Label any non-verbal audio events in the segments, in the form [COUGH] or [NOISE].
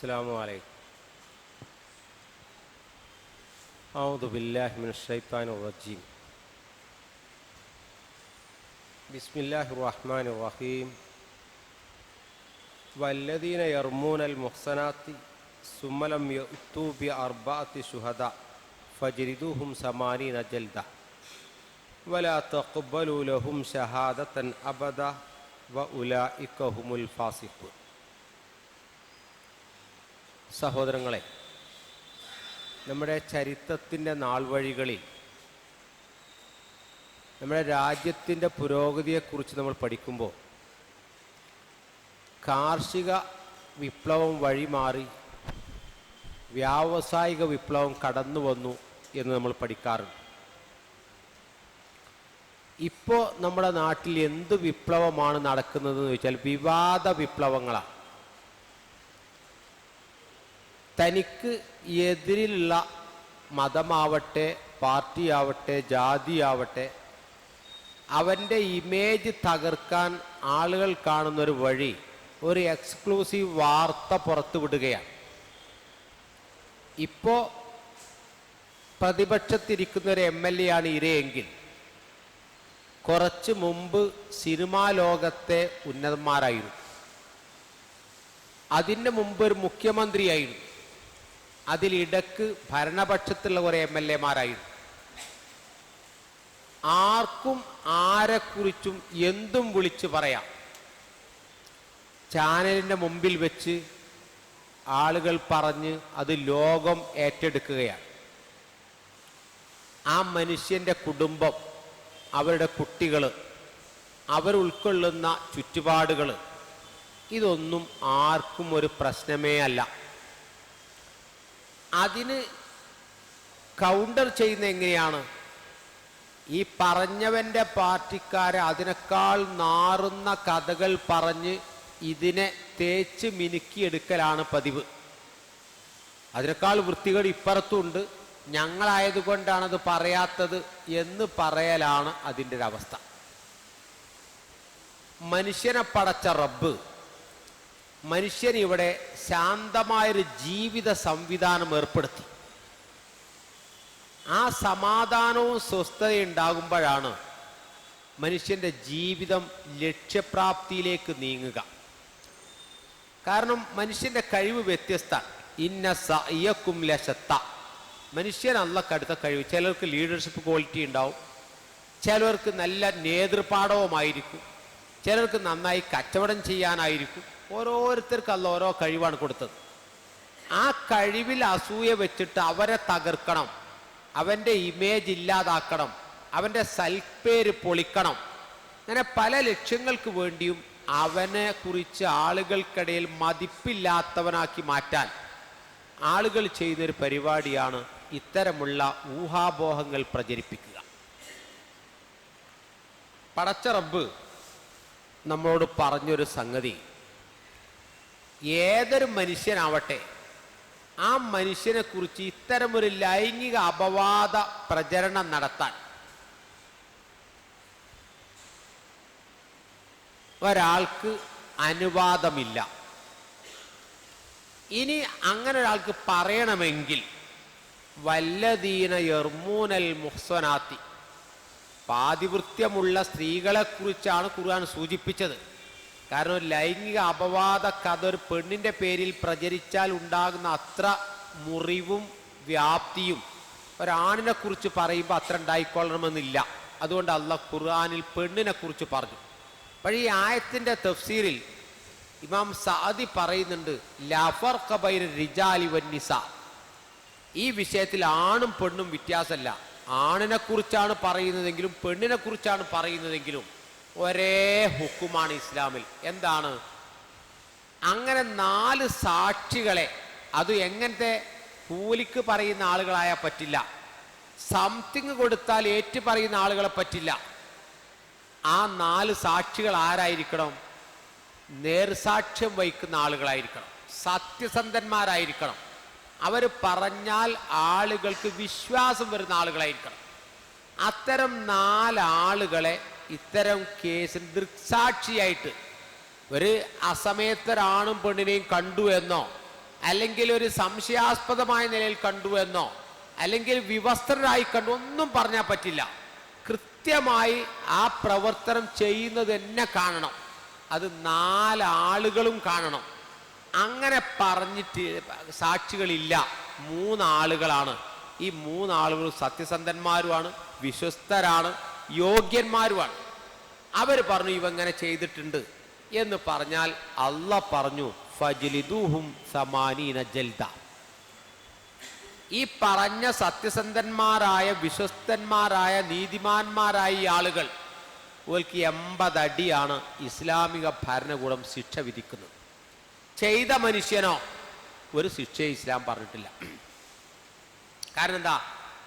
السلام عليكم. أعوذ بالله من الشيطان الرجيم. بسم الله الرحمن الرحيم. والذين يرمون المحصنات ثم لم يأتوا بأربعة شهداء فاجلدوهم ثمانين جلدة. ولا تقبلوا لهم شهادة أبدا وأولئك هم الفاسقون. സഹോദരങ്ങളെ നമ്മുടെ ചരിത്രത്തിന്റെ നാൾ വഴികളിൽ നമ്മുടെ രാജ്യത്തിന്റെ പുരോഗതിയെക്കുറിച്ച് നമ്മൾ പഠിക്കുമ്പോൾ കാർഷിക വിപ്ലവം വഴി മാറി വ്യാവസായിക വിപ്ലവം കടന്നു വന്നു എന്ന് നമ്മൾ പഠിക്കാറുണ്ട്. ഇപ്പോൾ നമ്മുടെ നാട്ടിൽ എന്ത് വിപ്ലവമാണ് നടക്കുന്നതെന്ന് ചോദിച്ചാൽ വിവാദ വിപ്ലവങ്ങളാണ്. തനിക്ക് എതിരിലുള്ള മതമാവട്ടെ പാർട്ടിയാവട്ടെ ജാതിയാവട്ടെ അവന്റെ ഇമേജ് തകർക്കാൻ ആളുകൾ കാണുന്നൊരു വഴി ഒരു എക്സ്ക്ലൂസീവ് വാർത്ത പുറത്തുവിടുകയാണ്. ഇപ്പോൾ പ്രതിപക്ഷത്തിരിക്കുന്ന ഒരു എം എൽ എ ആണ് ഇരയെങ്കിൽ കുറച്ച് മുമ്പ് സിനിമാ ലോകത്തെ ഉന്നതന്മാരായിരുന്നു. അതിന്റെ മുമ്പ് ഒരു മുഖ്യമന്ത്രിയായിരുന്നു. അതിലിടക്ക് ഭരണപക്ഷത്തുള്ള കുറേ എം എൽ എമാരായിരുന്നു ആർക്കും ആരെക്കുറിച്ചും എന്തും വിളിച്ചു പറയാം. ചാനലിന്റെ മുമ്പിൽ വെച്ച് ആളുകൾ പറഞ്ഞ് അത് ലോകം ഏറ്റെടുക്കുകയാണ്. ആ മനുഷ്യന്റെ കുടുംബം അവരുടെ കുട്ടികൾ അവർ ഉൾക്കൊള്ളുന്ന ചുറ്റുപാടുകൾ ഇതൊന്നും ആർക്കും ഒരു പ്രശ്നമേ അല്ല. അതിന് കൗണ്ടർ ചെയ്യുന്ന എങ്ങനെയാണ്? ഈ പറഞ്ഞവന്റെ പാർട്ടിക്കാരെ അതിനേക്കാൾ നാറുന്ന കഥകൾ പറഞ്ഞ് ഇതിനെ തേച്ച് മിനുക്കിയെടുക്കലാണ് പതിവ്. അതിനേക്കാൾ വൃത്തികൾ ഇപ്പുറത്തുണ്ട്. ഞങ്ങളായതുകൊണ്ടാണത് പറയാത്തത് എന്ന് പറയലാണ് അതിന്റെ ഒരു അവസ്ഥ മനുഷ്യനെ പടച്ച റബ്ബ് മനുഷ്യൻ ഇവിടെ ശാന്തമായൊരു ജീവിത സംവിധാനം ഏർപ്പെടുത്തി. ആ സമാധാനവും സ്വസ്ഥതയും ഉണ്ടാകുമ്പോഴാണ് മനുഷ്യന്റെ ജീവിതം ലക്ഷ്യപ്രാപ്തിയിലേക്ക് നീങ്ങുക. കാരണം മനുഷ്യന്റെ കഴിവ് വ്യത്യസ്ത. ഇന്ന സയ്യക്കും ലശത്ത. മനുഷ്യൻ അള്ളക്കടുത്ത കഴിവ്. ചിലർക്ക് ലീഡർഷിപ്പ് ക്വാളിറ്റി ഉണ്ടാവും. ചിലർക്ക് നല്ല നേതൃപാഠവുമായിരിക്കും. ചിലർക്ക് നന്നായി കച്ചവടം ചെയ്യാനായിരിക്കും. ഓരോരുത്തർക്ക് അല്ല ഓരോ കഴിവാണ് കൊടുത്തത്. ആ കഴിവിൽ അസൂയ വെച്ചിട്ട് അവരെ തകർക്കണം. അവന്റെ ഇമേജ് ഇല്ലാതാക്കണം. അവന്റെ സൽപ്പേര് പൊളിക്കണം. അങ്ങനെ പല ലക്ഷ്യങ്ങൾക്ക് വേണ്ടിയും അവനെ കുറിച്ച് ആളുകൾക്കിടയിൽ മതിപ്പില്ലാത്തവനാക്കി മാറ്റാൻ ആളുകൾ ചെയ്യുന്നൊരു പരിപാടിയാണ് ഇത്തരമുള്ള ഊഹാബോഹങ്ങൾ പ്രചരിപ്പിക്കുക. പടച്ച റബ്ബ് നമ്മളോട് പറഞ്ഞൊരു സംഗതി. ഏതൊരു മനുഷ്യനാവട്ടെ ആ മനുഷ്യനെ കുറിച്ച് ഇത്തരമൊരു ലൈംഗിക അപവാദ പ്രചരണം നടത്താൻ. ഒരാൾക്ക് അനുവാദമില്ല. ഇനി അങ്ങനെ ഒരാൾക്ക് പറയണമെങ്കിൽ വല്ലദീന യർമൂനൽ മുഹ്സനാത്തി പാതിവൃത്യമുള്ള സ്ത്രീകളെക്കുറിച്ചാണ് ഖുർആൻ സൂചിപ്പിച്ചത്. കാരണം ഒരു ലൈംഗിക അപവാദ കഥ ഒരു പെണ്ണിന്റെ പേരിൽ പ്രചരിച്ചാൽ ഉണ്ടാകുന്ന അത്ര മുറിവും വ്യാപ്തിയും ഒരാണിനെ കുറിച്ച് പറയുമ്പോൾ അത്ര ഉണ്ടായിക്കൊള്ളണമെന്നില്ല. അതുകൊണ്ട് അല്ല ഖുർആാനിൽ പെണ്ണിനെ കുറിച്ച് പറഞ്ഞു. പക്ഷേ ഈ ആയത്തിന്റെ തഫ്സീറിൽ ഇമാം സാദി പറയുന്നുണ്ട് ലഫർ കബൈർ റിജാലി വന്നിസ ഈ വിഷയത്തിൽ ആണും പെണ്ണും വ്യത്യാസമല്ല. ആണിനെ കുറിച്ചാണ് പറയുന്നതെങ്കിലും പെണ്ണിനെ കുറിച്ചാണ് പറയുന്നതെങ്കിലും ഒരേ ഹുക്കുമാണ് ഇസ്ലാമിൽ. എന്താണ്? അങ്ങനെ നാല് സാക്ഷികളെ അത് എങ്ങനത്തെ കൂലിക്ക് പറയുന്ന ആളുകളായാൽ പറ്റില്ല. സംതിങ് കൊടുത്താൽ ഏറ്റു പറയുന്ന ആളുകളെ പറ്റില്ല. ആ നാല് സാക്ഷികൾ ആരായിരിക്കണം? നേർസാക്ഷ്യം വഹിക്കുന്ന ആളുകളായിരിക്കണം. സത്യസന്ധന്മാരായിരിക്കണം. അവർ പറഞ്ഞാൽ ആളുകൾക്ക് വിശ്വാസം വരുന്ന ആളുകളായിരിക്കണം. അത്തരം നാലാളുകളെ ഇത്തരം കേസിൽ ദൃക്സാക്ഷിയായിട്ട് ഒരു അസമയത്തൊരാണും പെണ്ണിനെയും കണ്ടു എന്നോ അല്ലെങ്കിൽ ഒരു സംശയാസ്പദമായ നിലയിൽ കണ്ടു എന്നോ അല്ലെങ്കിൽ വിവസ്ത്രരായി കണ്ടു ഒന്നും പറഞ്ഞാൽ പറ്റില്ല. കൃത്യമായി ആ പ്രവർത്തനം ചെയ്യുന്നത് തന്നെ കാണണം. അത് നാലാളുകളും കാണണം. അങ്ങനെ പറഞ്ഞിട്ട് സാക്ഷികളില്ല. മൂന്നാളുകളാണ്. ഈ മൂന്നാളുകളും സത്യസന്ധന്മാരുമാണ് വിശ്വസ്തരാണ്. യോഗ്യന്മാരുമാണ്. അവർ പറഞ്ഞു ഇവങ്ങനെ ചെയ്തിട്ടുണ്ട്. എന്ന് പറഞ്ഞാൽ അല്ല പറഞ്ഞു ഫജ്ലിദൂഹും സമാനീന ജൽദ. ഈ പറഞ്ഞ സത്യസന്ധന്മാരായ വിശ്വസ്തന്മാരായ നീതിമാന്മാരായ ഈ ആളുകൾ ഓൽക്ക് എൺപതടിയാണ് ഇസ്ലാമിക ഭരണകൂടം ശിക്ഷ വിധിക്കുന്നത്. ചെയ്ത മനുഷ്യനോ ഒരു ശിക്ഷയെ ഇസ്ലാം പറഞ്ഞിട്ടില്ല. [CLEARS THROAT] കാരണം എന്താ?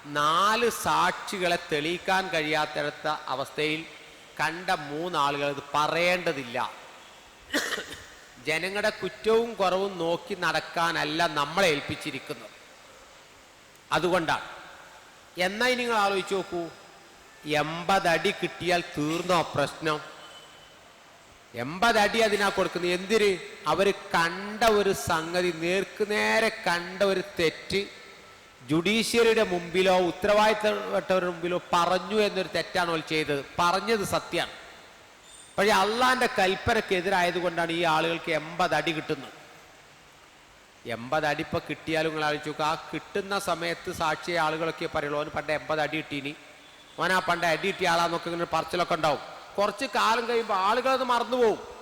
നാല് സാക്ഷികളെ തെളിയിക്കാൻ കഴിയാത്തടുത്ത അവസ്ഥയിൽ കണ്ട മൂന്നാളുകൾ ഇത് പറയേണ്ടതില്ല. ജനങ്ങളുടെ കുറ്റവും കുറവും നോക്കി നടക്കാനല്ല നമ്മളെ ഏൽപ്പിച്ചിരിക്കുന്നത്. അതുകൊണ്ടാണ്. എന്നായി നിങ്ങൾ ആലോചിച്ച് നോക്കൂ. എൺപതടി കിട്ടിയാൽ തീർന്നോ പ്രശ്നം? എൺപതടി അതിനാ കൊടുക്കുന്നത്. എന്തിന്? അവർ കണ്ട ഒരു സംഗതി നേർക്കുനേരെ കണ്ട ഒരു തെറ്റ് ജുഡീഷ്യറിയുടെ മുമ്പിലോ ഉത്തരവാദിത്തപ്പെട്ടവരുടെ മുമ്പിലോ പറഞ്ഞു എന്നൊരു തെറ്റാണ് അവൾ ചെയ്തത്. പറഞ്ഞത് സത്യമാണ് പക്ഷേ അള്ളാന്റെ കൽപ്പനക്കെതിരായത് കൊണ്ടാണ് ഈ ആളുകൾക്ക് എൺപത് അടി കിട്ടുന്നത്. എൺപത് അടി ഇപ്പം കിട്ടിയാലും നിങ്ങൾ ആലോചിച്ചു ആ കിട്ടുന്ന സമയത്ത് സാക്ഷിയ ആളുകളൊക്കെ പറയുള്ളൂ അവന് പണ്ട് എൺപത് അടി കിട്ടീനി. അവൻ ആ പണ്ട് അടി കിട്ടിയ ആളാന്നൊക്കെ ഇങ്ങനെ പറച്ചിലൊക്കെ ഉണ്ടാവും. കുറച്ച് കാലം കഴിയുമ്പോൾ ആളുകൾ അത് മറന്നുപോകും.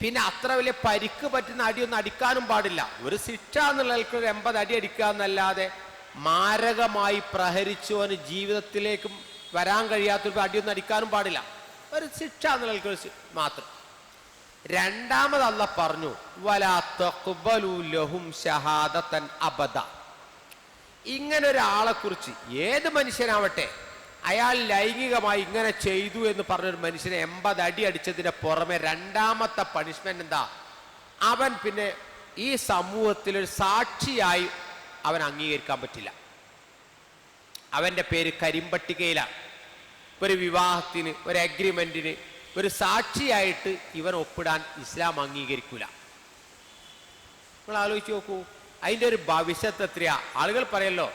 പിന്നെ അത്ര വലിയ പരിക്ക് പറ്റുന്ന അടിയൊന്നും അടിക്കാനും പാടില്ല. ഒരു ശിക്ഷ എന്നുള്ള ഒരു എൺപത് അടി അടിക്കുക എന്നല്ലാതെ മാരകമായി പ്രഹരിച്ചവന് ജീവിതത്തിലേക്കും വരാൻ കഴിയാത്തൊരു അടിയൊന്നും അടിക്കാനും പാടില്ല. ഒരു ശിക്ഷ എന്നുള്ള ഒരു മാത്രം. രണ്ടാമത് അല്ല പറഞ്ഞു ലഹും ഷഹാദത്തൻ അബദ. ഇങ്ങനെ ഒരാളെ കുറിച്ച് ഏത് മനുഷ്യനാവട്ടെ അയാൾ ലൈംഗികമായി ഇങ്ങനെ ചെയ്തു എന്ന് പറഞ്ഞൊരു മനുഷ്യനെ എൺപത് അടി അടിച്ചതിന് പുറമെ രണ്ടാമത്തെ പണിഷ്മെന്റ് എന്താ? അവൻ പിന്നെ ഈ സമൂഹത്തിൽ ഒരു സാക്ഷിയായി അവൻ അംഗീകരിക്കാൻ പറ്റില്ല. അവന്റെ പേര് കരിമ്പട്ടികയിലാണ് ഒരു വിവാഹത്തിന് ഒരു അഗ്രിമെന്റിന് ഒരു സാക്ഷിയായിട്ട് ഇവൻ ഒപ്പിടാൻ ഇസ്ലാം അംഗീകരിക്കൂല. നിങ്ങൾ ആലോചിച്ച് നോക്കൂ. അതിന്റെ ഒരു ഭവിഷ്യത്ത് എത്രയാ? ആളുകൾ പറയല്ലോ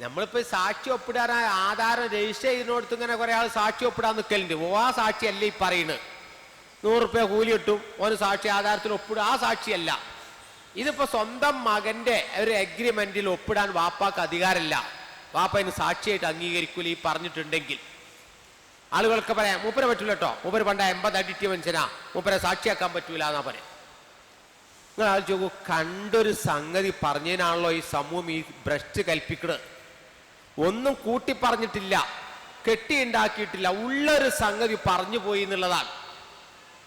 നമ്മളിപ്പോ സാക്ഷി ഒപ്പിടാനായ ആധാരം രജിസ്റ്റർ ചെയ്യുന്നിടത്ത് ഇങ്ങനെ കുറെ ആൾ സാക്ഷി ഒപ്പിടാൻ നിൽക്കലുണ്ട് ഓ ആ സാക്ഷി അല്ലേ ഈ പറയുന്നത് നൂറ് റുപ്യ കൂലി കിട്ടും. ഒരു സാക്ഷി ആധാരത്തിൽ ഒപ്പിടും. ആ സാക്ഷിയല്ല. ഇതിപ്പോ സ്വന്തം മകന്റെ ഒരു അഗ്രിമെന്റിൽ ഒപ്പിടാൻ വാപ്പാക്ക് അധികാരമില്ല. വാപ്പ അതിന് സാക്ഷിയായിട്ട് അംഗീകരിക്കൂല ഈ പറഞ്ഞിട്ടുണ്ടെങ്കിൽ. ആളുകൾക്ക് പറയാം മൂപ്പരെ പറ്റൂല കേട്ടോ മൂപ്പര് പണ്ട എൺപത് അടിറ്റിയ മനുഷ്യനാ. മൂപ്പരെ സാക്ഷിയാക്കാൻ പറ്റൂല എന്നാ പറയാം. നിങ്ങൾ ആലോചിച്ച് നോക്കൂ കണ്ടൊരു സംഗതി പറഞ്ഞതിനാണല്ലോ ഈ സമൂഹം ഈ ഭ്രഷ്ട് കൽപ്പിക്കുന്നത് ഒന്നും കൂട്ടി പറഞ്ഞിട്ടില്ല കെട്ടിയുണ്ടാക്കിയിട്ടില്ല ഉള്ളൊരു സംഗതി പറഞ്ഞു പോയി എന്നുള്ളതാണ്.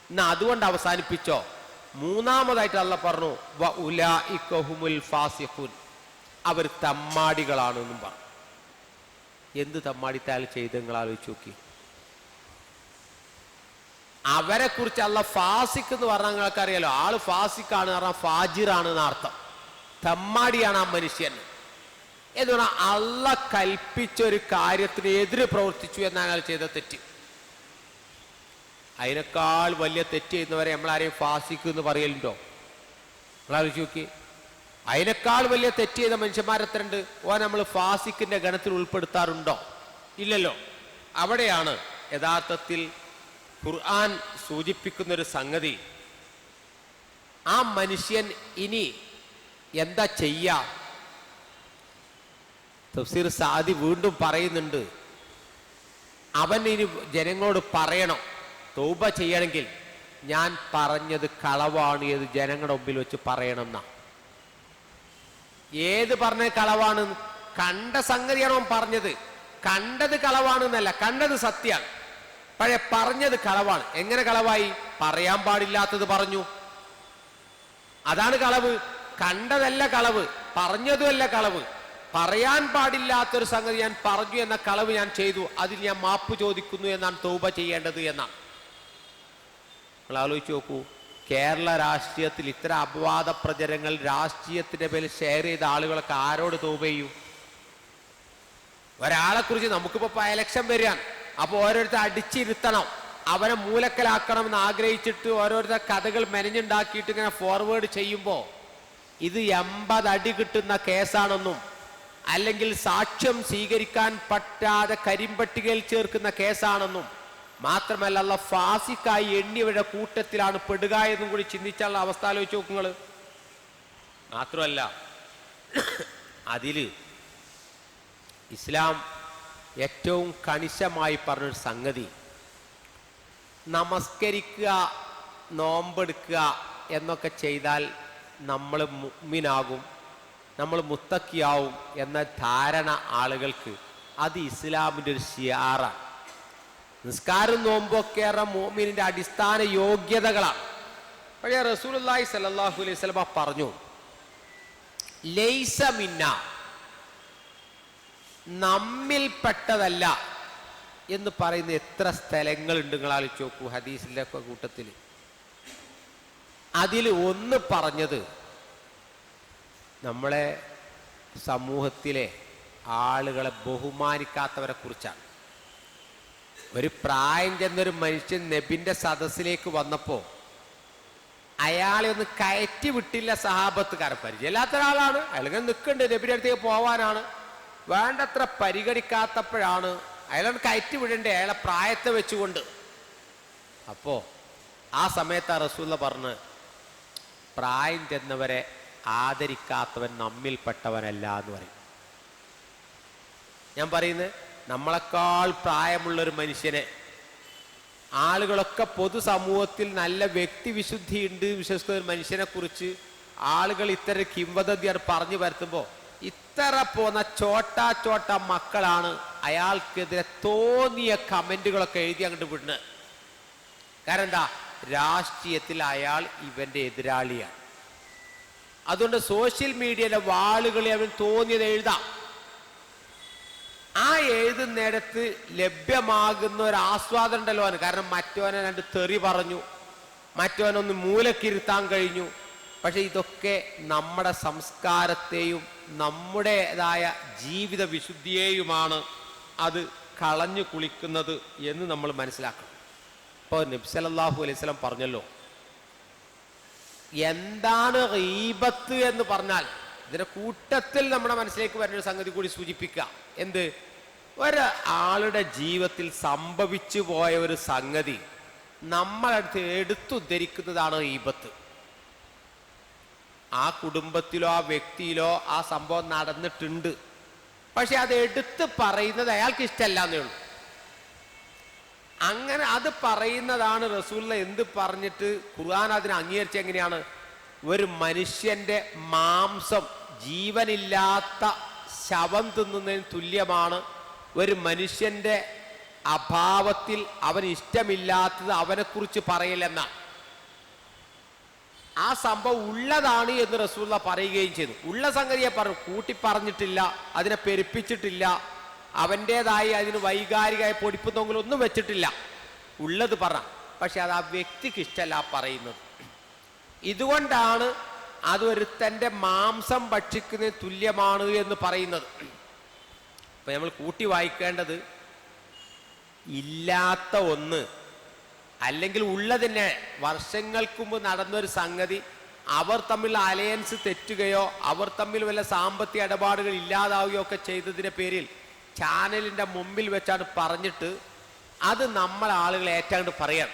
എന്നാ അതുകൊണ്ട് അവസാനിപ്പിച്ചോ. മൂന്നാമതായിട്ട് അല്ല പറഞ്ഞു വ ഫാസിഖുൻ. അവർ തമ്മാടികളാണെന്നും പറഞ്ഞു. എന്ത് തമ്മാടിത്താൽ ചെയ്ത് നിങ്ങൾ ആലോചിച്ച് നോക്കി. അവരെ കുറിച്ച് അല്ല ഫാസിക്ക് എന്ന് പറഞ്ഞാൽ നിങ്ങൾക്ക് അറിയാലോ ആൾ ഫാസിക്കാണ് പറഞ്ഞാൽ ഫാജിറാണ് എന്നർത്ഥം തമ്മാടിയാണ് ആ മനുഷ്യൻ. എന്ന് പറഞ്ഞാൽ അള്ള കൽപ്പിച്ച ഒരു കാര്യത്തിന് എതിര് പ്രവർത്തിച്ചു എന്നാണ് അയാൾ ചെയ്ത തെറ്റ്. അതിനേക്കാൾ വലിയ തെറ്റ് ചെയ്യുന്നവരെ നമ്മളാരെയും ഫാസിക്ക് എന്ന് പറയലുണ്ടോ? നമ്മളാലോചിച്ച് നോക്കി അതിനേക്കാൾ വലിയ തെറ്റ് ചെയ്ത മനുഷ്യന്മാരെത്രണ്ട് ഓ നമ്മൾ ഫാസിക്കിന്റെ ഗണത്തിൽ ഉൾപ്പെടുത്താറുണ്ടോ? ഇല്ലല്ലോ. അവിടെയാണ് യഥാർത്ഥത്തിൽ ഖുർആൻ സൂചിപ്പിക്കുന്ന ഒരു സംഗതി. ആ മനുഷ്യൻ ഇനി എന്താ ചെയ്യാ? തഫ്സീർ സാദി വീണ്ടും പറയുന്നുണ്ട്. അവൻ ഇനി ജനങ്ങളോട് പറയണം. തൗബ ചെയ്യണമെങ്കിൽ ഞാൻ പറഞ്ഞത് കളവാണ് ഏത് ജനങ്ങളുടെ മുമ്പിൽ വെച്ച് പറയണം എന്നാ ഏത് പറഞ്ഞ കളവാണ്? കണ്ട സംഗതിയാണ് അവൻ പറഞ്ഞത്. കണ്ടത് കളവാണെന്നല്ല കണ്ടത് സത്യമാണ് പഴയ പറഞ്ഞത് കളവാണ്. എങ്ങനെ കളവായി? പറയാൻ പാടില്ലാത്തത് പറഞ്ഞു. അതാണ് കളവ്. കണ്ടതല്ല കളവ്. പറഞ്ഞതുമല്ല കളവ്. പറയാൻ പാടില്ലാത്തൊരു സംഗതി ഞാൻ പറഞ്ഞു എന്ന കളവ് ഞാൻ ചെയ്തു. അതിൽ ഞാൻ മാപ്പ് ചോദിക്കുന്നു എന്നാണ് തൗബ ചെയ്യേണ്ടത് എന്നാണ് നിങ്ങൾ ആലോചിച്ച് നോക്കൂ. കേരള രാഷ്ട്രീയത്തിൽ ഇത്തരം അപവാദ പ്രചരങ്ങൾ രാഷ്ട്രീയത്തിന്റെ പേരിൽ ഷെയർ ചെയ്ത ആളുകളൊക്കെ ആരോട് തൗബ ചെയ്യും? ഒരാളെ കുറിച്ച് നമുക്കിപ്പോ എലക്ഷൻ വരികയാണ്. അപ്പൊ ഓരോരുത്തർ അടിച്ചിരുത്തണം. അവരെ മൂലക്കലാക്കണം എന്ന് ആഗ്രഹിച്ചിട്ട് ഓരോരുത്തർ കഥകൾ മെനഞ്ഞുണ്ടാക്കിയിട്ട് ഇങ്ങനെ ഫോർവേഡ് ചെയ്യുമ്പോൾ ഇത് എൺപത് അടി കിട്ടുന്ന കേസാണെന്നും അല്ലെങ്കിൽ സാക്ഷ്യം സ്വീകരിക്കാൻ പറ്റാതെ കരിമ്പട്ടികയിൽ ചേർക്കുന്ന കേസാണെന്നും മാത്രമല്ല അല്ല ഫാസിക്കായി എണ്ണിയവരുടെ കൂട്ടത്തിലാണ് പെടുക എന്നും കൂടി ചിന്തിച്ചാലുള്ള അവസ്ഥ ആലോചിച്ച് നോക്കുങ്ങൾ മാത്രമല്ല അതിൽ ഇസ്ലാം ഏറ്റവും കണിശമായി പറഞ്ഞൊരു സംഗതി നമസ്കരിക്കുക നോമ്പെടുക്കുക എന്നൊക്കെ ചെയ്താൽ നമ്മൾ മുഗ്മിനാകും നമ്മൾ മുത്തക്കിയാവും എന്ന ധാരണ ആളുകൾക്ക് അത് ഇസ്ലാമിന്റെ ഒരു ഷിയാറ നിസ്കാരം നോമ്പൊക്കെ മോമിനിന്റെ അടിസ്ഥാന യോഗ്യതകളാണ്. പക്ഷേ റസൂലുള്ളാഹി സലാഹു അലൈഹി സ്വലമ പറഞ്ഞു ലൈസ മിന്ന നമ്മിൽപ്പെട്ടതല്ല എന്ന് പറയുന്ന എത്ര സ്ഥലങ്ങളുണ്ട് ആലോചിച്ച് നോക്കൂ ഹദീസിന്റെ കൂട്ടത്തിൽ. അതിൽ ഒന്ന് പറഞ്ഞത് നമ്മളെ സമൂഹത്തിലെ ആളുകളെ ബഹുമാനിക്കാത്തവരെ കുറിച്ചാണ്. ഒരു പ്രായം ചെന്നൊരു മനുഷ്യൻ നബിന്റെ സദസ്സിലേക്ക് വന്നപ്പോൾ അയാളെ ഒന്ന് കയറ്റി വിട്ടില്ല സഹാബത്തുകാരെ പരിചയമില്ലാത്ത ഒരാളാണ് അയാളെ നിൽക്കുന്നുണ്ട് നബിന്റെ അടുത്തേക്ക് പോവാനാണ്. വേണ്ടത്ര പരിഗണിക്കാത്തപ്പോഴാണ് അയാളെ കയറ്റി വിടണ്ടേ അയാളെ പ്രായത്തെ വെച്ചുകൊണ്ട്. അപ്പോ ആ സമയത്ത് ആ റസൂല പറഞ്ഞ് പ്രായം ചെന്നവരെ ആദരിക്കാത്തവൻ നമ്മിൽപ്പെട്ടവനല്ല എന്ന് പറയും. ഞാൻ പറയുന്നത് നമ്മളെക്കാൾ പ്രായമുള്ളൊരു മനുഷ്യനെ ആളുകളൊക്കെ പൊതുസമൂഹത്തിൽ നല്ല വ്യക്തിവിശുദ്ധി ഉണ്ട് വിശ്വസിക്കുന്ന ഒരു മനുഷ്യനെ കുറിച്ച് ആളുകൾ ഇത്തരം കിംവദന്തിയാണ് പറഞ്ഞു വരുത്തുമ്പോൾ ഇത്ര പോന്ന ചോട്ടാ ചോട്ട മക്കളാണ് അയാൾക്കെതിരെ തോന്നിയ കമന്റുകളൊക്കെ എഴുതി അങ്ങോട്ട് വിടുന്നത്. കാരണം എന്താ? രാഷ്ട്രീയത്തിൽ അയാൾ ഇവന്റെ എതിരാളിയാണ്. അതുകൊണ്ട് സോഷ്യൽ മീഡിയയിലെ വാളുകളെ അവൻ തോന്നിയത് എഴുതാം. ആ എഴുതുന്നിടത്ത് ലഭ്യമാകുന്ന ഒരു ആസ്വാദം ഉണ്ടല്ലോ കാരണം മറ്റവനെ രണ്ട് തെറി പറഞ്ഞു. മറ്റവനൊന്ന് മൂലക്കിരുത്താൻ കഴിഞ്ഞു. പക്ഷെ ഇതൊക്കെ നമ്മുടെ സംസ്കാരത്തെയും നമ്മുടേതായ ജീവിത വിശുദ്ധിയെയുമാണ് അത് കളഞ്ഞു കുളിക്കുന്നത് എന്ന് നമ്മൾ മനസ്സിലാക്കണം. ഇപ്പോൾ നബ്സലല്ലാഹു അലൈഹി സ്വലം പറഞ്ഞല്ലോ എന്താണ് റീബത്ത് എന്ന് പറഞ്ഞാൽ ഇതിന്റെ കൂട്ടത്തിൽ നമ്മുടെ മനസ്സിലേക്ക് വരുന്ന ഒരു സംഗതി കൂടി സൂചിപ്പിക്കുക. എന്ത്? ഒരാളുടെ ജീവിതത്തിൽ സംഭവിച്ചു പോയ ഒരു സംഗതി നമ്മളടുത്ത് എടുത്തുദ്ധരിക്കുന്നതാണ് ഈബത്ത് ആ കുടുംബത്തിലോ ആ വ്യക്തിയിലോ ആ സംഭവം നടന്നിട്ടുണ്ട്. പക്ഷെ അത് എടുത്ത് പറയുന്നത് അയാൾക്ക് ഇഷ്ടമല്ല എന്നേ ഉള്ളൂ. അങ്ങനെ അത് പറയുന്നതാണ് റസൂല്ല എന്ത് പറഞ്ഞിട്ട് ഖുർആൻ അതിനെ അംഗീകരിച്ച എങ്ങനെയാണ്? ഒരു മനുഷ്യന്റെ മാംസം ജീവനില്ലാത്ത ശവം തിന്നുന്നതിന് തുല്യമാണ്. ഒരു മനുഷ്യന്റെ അഭാവത്തിൽ അവൻ ഇഷ്ടമില്ലാത്തത് അവനെക്കുറിച്ച് പറയില്ലെന്നാണ് ആ സംഭവം ഉള്ളതാണ് എന്ന് റസൂല്ല പറയുകയും ചെയ്തു. ഉള്ള സംഗതിയെ പറഞ്ഞു കൂട്ടി പറഞ്ഞിട്ടില്ല അതിനെ പെരുപ്പിച്ചിട്ടില്ല അവന്റെതായി അതിന് വൈകാരികമായ പൊടിപ്പുന്നൊങ്കിലും ഒന്നും വെച്ചിട്ടില്ല. ഉള്ളത് പറ. പക്ഷെ അത് ആ വ്യക്തിക്ക് ഇഷ്ടമല്ല പറയുന്നത്. ഇതുകൊണ്ടാണ് അതൊരുത്തന്റെ മാംസം ഭക്ഷിക്കുന്നതിന് തുല്യമാണ് എന്ന് പറയുന്നത്. ഇപ്പൊ നമ്മൾ കൂട്ടി വായിക്കേണ്ടത് ഇല്ലാത്ത ഒന്ന് അല്ലെങ്കിൽ ഉള്ളതിനെ വർഷങ്ങൾക്ക് മുമ്പ് നടന്നൊരു സംഗതി അവർ തമ്മിൽ അലയൻസ് തെറ്റുകയോ അവർ തമ്മിൽ വല്ല സാമ്പത്തിക ഇടപാടുകൾ ഇല്ലാതാവുകയോ ഒക്കെ ചെയ്തതിന്റെ പേരിൽ ചാനലിന്റെ മുമ്പിൽ വെച്ചാണ് പറഞ്ഞിട്ട് അത് നമ്മൾ ആളുകൾ ഏറ്റാണ്ട് പറയണം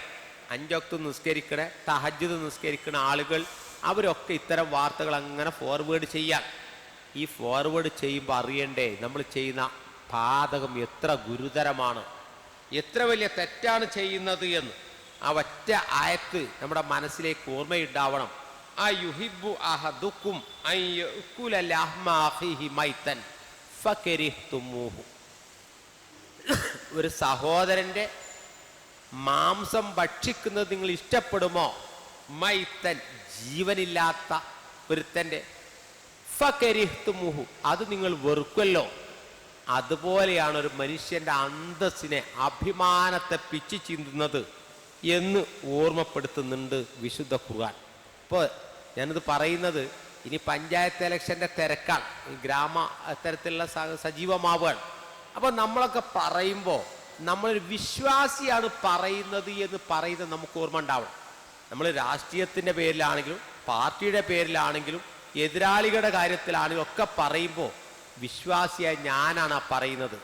അഞ്ചൊക്ത് നിസ്കരിക്കണ തഹജ്ജുദ് നിസ്കരിക്കുന്ന ആളുകൾ അവരൊക്കെ ഇത്തരം വാർത്തകൾ അങ്ങനെ ഫോർവേഡ് ചെയ്യാൻ. ഈ ഫോർവേഡ് ചെയ്യുമ്പോൾ അറിയണ്ടേ നമ്മൾ ചെയ്യുന്ന പാതകം എത്ര ഗുരുതരമാണ്. എത്ര വലിയ തെറ്റാണ് ചെയ്യുന്നത് എന്ന്. ആ ഒറ്റ ആയത്ത് നമ്മുടെ മനസ്സിലേക്ക് ഓർമ്മയുണ്ടാവണം. ആ യുഹിബു അഹദുക്കും മൈതൻ ഫകരിഹ്തുമൂഹു. ഒരു സഹോദരന്റെ മാംസം ഭക്ഷിക്കുന്നത് നിങ്ങൾ ഇഷ്ടപ്പെടുമോ? മൈത്തൻ ജീവനില്ലാത്ത ഒരുത്തന്റെ ഫകരിഹ്തുമുഹു. അത് നിങ്ങൾ വെറുക്കുമല്ലോ അതുപോലെയാണ് ഒരു മനുഷ്യന്റെ അന്തസ്സിനെ അഭിമാനത്തെ പിച്ചു ചിന്തുന്നത് എന്ന് ഓർമ്മപ്പെടുത്തുന്നുണ്ട് വിശുദ്ധ ഖുർആൻ. ഇപ്പോൾ ഞാനിത് പറയുന്നത് ഇനി പഞ്ചായത്ത് ഇലക്ഷന്റെ തിരക്കാണ്. ഗ്രാമ തരത്തിലുള്ള സജീവമാവുകയാണ്. അപ്പോൾ നമ്മളൊക്കെ പറയുമ്പോൾ നമ്മളൊരു വിശ്വാസിയാണ് പറയുന്നത് എന്ന് പറയുന്നത് നമുക്ക് ഓർമ്മ ഉണ്ടാവണം. നമ്മൾ രാഷ്ട്രീയത്തിന്റെ പേരിലാണെങ്കിലും പാർട്ടിയുടെ പേരിലാണെങ്കിലും എതിരാളികളുടെ കാര്യത്തിലാണെങ്കിലും ഒക്കെ പറയുമ്പോൾ വിശ്വാസിയായി ഞാനാണ് ആ പറയുന്നത്.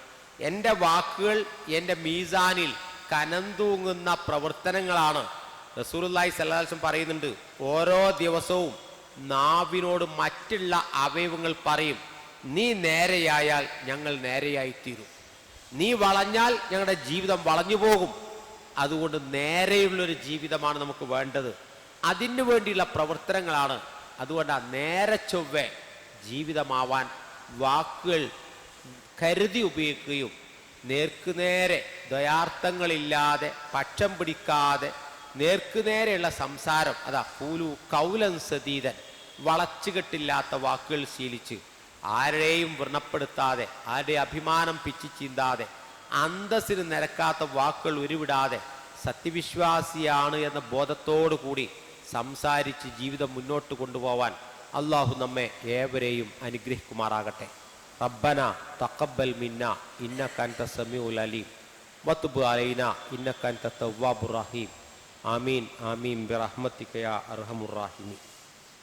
എന്റെ വാക്കുകൾ എന്റെ മീസാനിൽ കനം തൂങ്ങുന്ന പ്രവർത്തനങ്ങളാണ്. റസൂലുള്ളാഹി സല്ലാസം പറയുന്നുണ്ട് ഓരോ ദിവസവും നാവിനോട് മറ്റുള്ള അവയവങ്ങൾ പറയും. നീ നേരെയായാൽ ഞങ്ങൾ നേരെയായിത്തീരും. നീ വളഞ്ഞാൽ ഞങ്ങളുടെ ജീവിതം വളഞ്ഞു പോകും. അതുകൊണ്ട് നേരെയുള്ളൊരു ജീവിതമാണ് നമുക്ക് വേണ്ടത്. അതിനു വേണ്ടിയുള്ള പ്രവർത്തനങ്ങളാണ്. അതുകൊണ്ട് ആ നേരെ ചൊവ്വെ ജീവിതമാവാൻ വാക്കുകൾ കരുതി ഉപയോഗിക്കുകയും നേർക്കുനേരെ ദ്വയാർത്ഥങ്ങളില്ലാതെ പക്ഷം പിടിക്കാതെ നേർക്കുനേരെയുള്ള സംസാരം അതാ കൗലൻ സതീതൻ വളച്ചുകെട്ടില്ലാത്ത വാക്കുകൾ ശീലിച്ച് ആരെയും വ്രണപ്പെടുത്താതെ ആരുടെ അഭിമാനം പിച്ചു ചീന്താതെ അന്തസ്സിന് നിരക്കാത്ത വാക്കുകൾ ഉരുവിടാതെ സത്യവിശ്വാസിയാണ് എന്ന ബോധത്തോടു കൂടി സംസാരിച്ച് ജീവിതം മുന്നോട്ട് കൊണ്ടുപോവാൻ അള്ളാഹു നമ്മെ ഏവരെയും അനുഗ്രഹിക്കുമാറാകട്ടെ. റബ്ബന തക്കബൽ മിന്ന ഇന്ന അൻത സമീഉൽ അലീം. വത്തുബു അലൈന ഇന്ന അൻത തവ്വാബുർ റഹീം. ആമീൻ ആമീൻ ബിറഹ്മതിക യാ അർഹമുർ